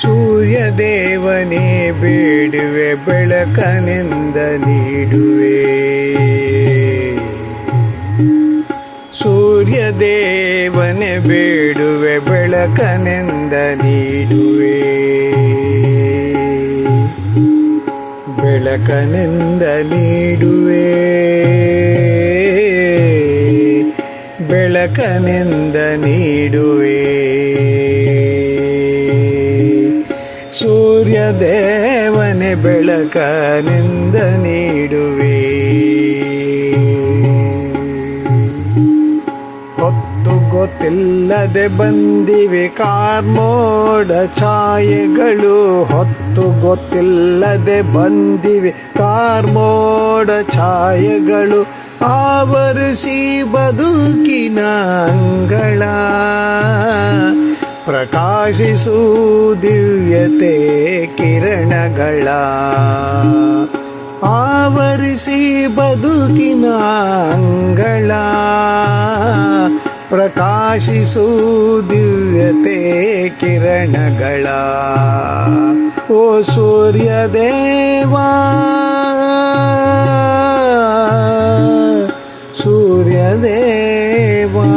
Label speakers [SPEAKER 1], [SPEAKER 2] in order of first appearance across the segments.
[SPEAKER 1] ಸೂರ್ಯ ದೇವನೇ ಬೇಡುವೆ ಬೆಳಕನೆಂದ ನೀಡುವೆ. ಸೂರ್ಯ ದೇವನೇ ಬೇಡುವೆ ಬೆಳಕನೆಂದ ನೀಡುವೆ. ಬೆಳಕನೆಂದ ನೀಡುವೆ. ಬೆಳಕನೆಂದ ನೀಡುವೆ. ಸೂರ್ಯ ದೇವನೆ ಬೆಳಕನೆಂದ ನೀಡುವೆ. ಹೊತ್ತು ಗೊತ್ತಿಲ್ಲದೆ ಬಂದಿವೆ ಕಾರ್ಮೋಡ ಛಾಯೆಗಳು. ಹೊತ್ತು ಗೊತ್ತಿಲ್ಲದೆ ಬಂದಿವೆ ಕಾರ್ಮೋಡ ಛಾಯೆಗಳು. ಆವರಿಸಿ ಬದುಕಿನ ಅಂಗಳ ಪ್ರಕಾಶಿಸು ದಿವ್ಯತೆ ಕಿರಣಗಳ. ಆವರಿಸಿ ಬದುಕಿನ ಅಂಗಳ ಪ್ರಕಾಶಿಸು ದಿವ್ಯತೆ ಕಿರಣಗಳ. ಓ ಸೂರ್ಯದೇವಾ ಸೂರ್ಯದೇವಾ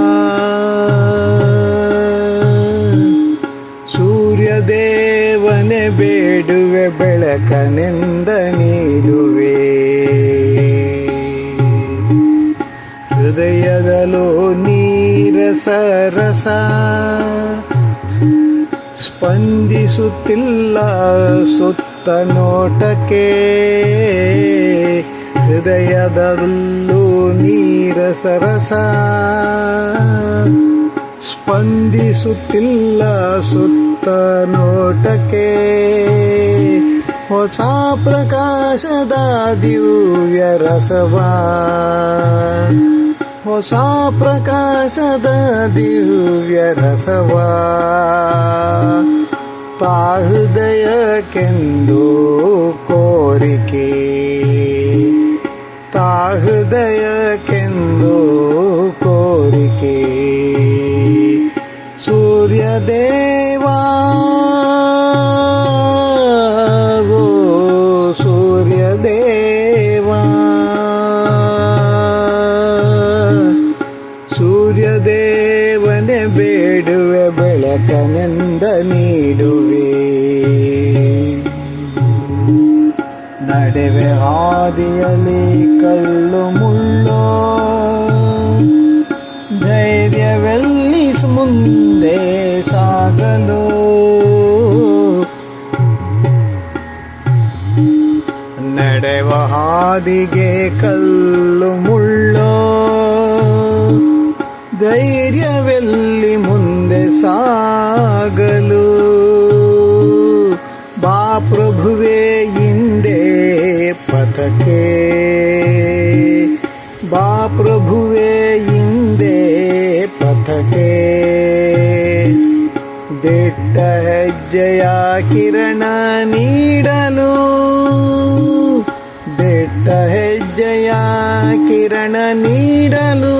[SPEAKER 1] ಸೂರ್ಯದೇವನೆ ಬೇಡುವೆ ಬೆಳಕನೆಂದ ನೀಡುವೆ ಹೃದಯದಲೋ ನೀರ ಸರಸ ಸ್ಪಂದಿಸುತ್ತಿಲ್ಲ ಸುತ್ತ ನೋಟಕ್ಕೆ. ಹೃದಯದಲ್ಲೂ ನೀರ ಸರಸ. ಸ್ಪಂದಿಸುತ್ತಿಲ್ಲ ಸುತ್ತ ನೋಟಕ್ಕೆ. ಹೊಸ ಪ್ರಕಾಶದ ದಿವ್ಯ ರಸವ. ಹೊಸ ಪ್ರಕಾಶದ ದಿವ್ಯ ರಸವ. ತಾ ಹೃದಯಕ್ಕೆಂದು ಕೋರಿಕೆ. ಹೃದಯಕ್ಕೆಂದು ಕೋರಿಕೆ ಸೂರ್ಯದೇವಾ ಓ ಸೂರ್ಯದೇವಾ ಸೂರ್ಯದೇವನೆ ಬೇಡುವೆ ಬೆಳಕನೆಂದ ನಡೆವೆ ಹಾದಿಯಲ್ಲಿ ಕಲ್ಲು ಮುಳ್ಳೋ. ಧೈರ್ಯವೆಲ್ಲಿ ಮುಂದೆ ಸಾಗಲು. ನಡೆವ ಹಾದಿಗೆ ಕಲ್ಲು ಮುಳ್ಳೋ. ಧೈರ್ಯವೆಲ್ಲಿ ಮುಂದೆ ಸಾಗಲು. ಬಾ ಪ್ರಭುವೇ ಪಥಕ್ಕೆ ಬಾ ಪ್ರಭುವೇ ಹಿಂದೆ ಪಥಕ್ಕೆ ದಿಟ್ಟ ಹೆಜ್ಜೆಯ ಕಿರಣ ನೀಡಲು ದಿಟ್ಟ ಹೆಜ್ಜೆಯ ಕಿರಣ ನೀಡಲು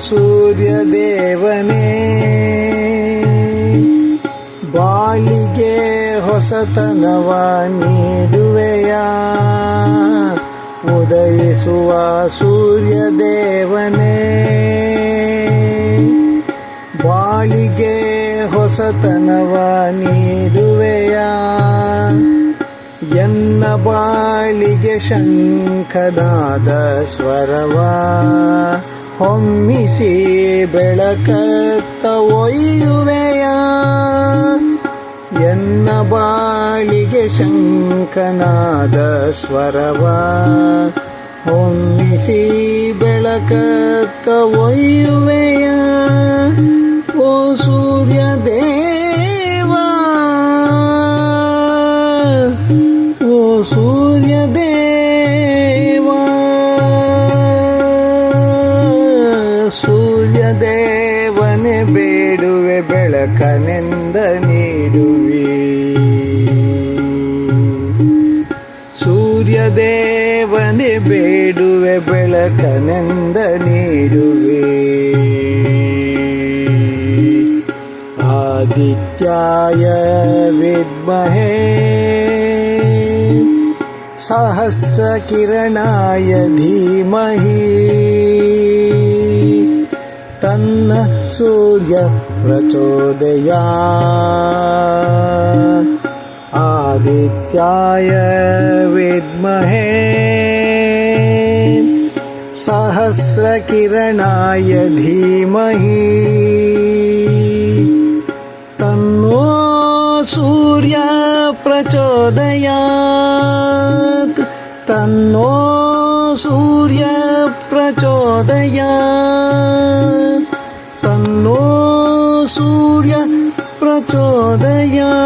[SPEAKER 1] ಉದಯಿಸುವ ಸೂರ್ಯದೇವನೇ ಬಾಳಿಗೆ ಹೊಸತನವ ನೀಡುವೆಯ? ಉದಯಿಸುವ ಸೂರ್ಯದೇವನೇ ಬಾಳಿಗೆ ಹೊಸತನವ ನೀಡುವೆಯ? ಎನ್ನ ಬಾಳಿಗೆ ಶಂಖನಾದ ಸ್ವರವ? ಹೊಮ್ಮಿಸಿ ಬೆಳಕತ್ತ ಒಯ್ಯುವೆಯ. ಎನ್ನ ಬಾಳಿಗೆ ಶಂಕನಾದ ಸ್ವರವ. ಹೊಮ್ಮಿಸಿ ಬೆಳಕತ್ತ ಒಯ್ಯುವೆಯ ಬೆಳಕನೆಂದ ನೀಡುವೆ ಸೂರ್ಯದೇವನೇ ಬೇಡುವೆ ಬೆಳಕನೆಂದ ನೀಡುವೆ ಆದಿತ್ಯಾಯ ವಿದ್ಮಹೇ सहस्रकिरणाय धीमहि तन्न सूर्यप्रचोदया आदित्याय विद्महे सहस्रकिरणाय धीमहि तन्नो सूर्य प्रचोदयात् तन्नो सूर्य प्रचोदयात् तन्नो सूर्य प्रचोदयात्